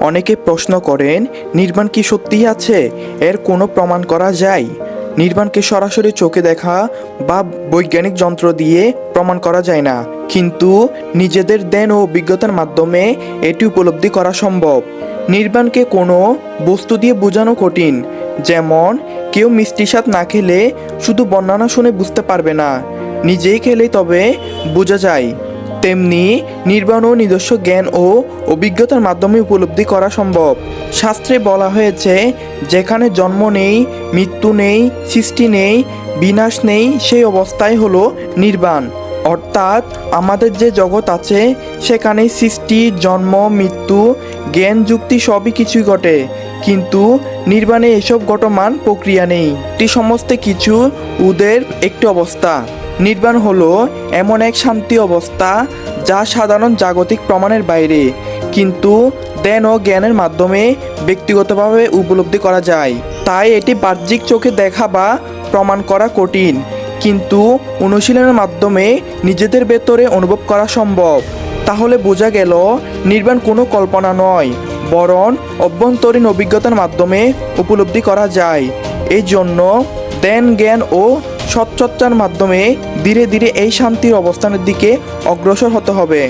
অনেকে প্রশ্ন করেন, নির্বাণ কি সত্যিই আছে? এর কোনো প্রমাণ করা যায়? নির্বাণকে সরাসরি চোখে দেখা বা বৈজ্ঞানিক যন্ত্র দিয়ে প্রমাণ করা যায় না। কিন্তু নিজেদের দেন ও অভিজ্ঞতার মাধ্যমে এটি উপলব্ধি করা সম্ভব। নির্বাণকে কোনো বস্তু দিয়ে বোঝানো কঠিন। যেমন, কেউ মিষ্টি স্বাদ না খেলে শুধু বর্ণনা শুনে বুঝতে পারবে না। নিজেই খেলে তবে বোঝা যায়। তেমনি নির্বাণ ও নিজস্ব জ্ঞান ও অভিজ্ঞতার মাধ্যমে উপলব্ধি করা সম্ভব। শাস্ত্রে বলা হয়েছে, যেখানে জন্ম নেই, মৃত্যু নেই, সৃষ্টি নেই, বিনাশ নেই, সেই অবস্থায় হলো নির্বাণ। অর্থাৎ আমাদের যে জগৎ আছে, সেখানে সৃষ্টি, জন্ম, মৃত্যু, জ্ঞান, যুক্তি সবই কিছুই ঘটে। কিন্তু নির্বাণে এসব ঘটমান প্রক্রিয়া নেই। এটি সমস্ত কিছু উদের একটি অবস্থা। নির্বাণ হলো এমন এক শান্তি অবস্থা যা সাধারণ জাগতিক প্রমাণের বাইরে, কিন্তু দেন ও জ্ঞানের মাধ্যমে ব্যক্তিগতভাবে উপলব্ধি করা যায়। তাই এটি বাহ্যিক চোখে দেখা বা প্রমাণ করা কঠিন, কিন্তু অনুশীলনের মাধ্যমে নিজেদের ভেতরে অনুভব করা সম্ভব। তাহলে বোঝা গেল, নির্বাণ কোনো কল্পনা নয়, বরং অভ্যন্তরীণ অভিজ্ঞতার মাধ্যমে উপলব্ধি করা যায়। এই জন্য ধ্যান, জ্ঞান ও সচ্চর্চার মাধ্যমে ধীরে ধীরে এই শান্তির অবস্থানের দিকে অগ্রসর হতে হবে।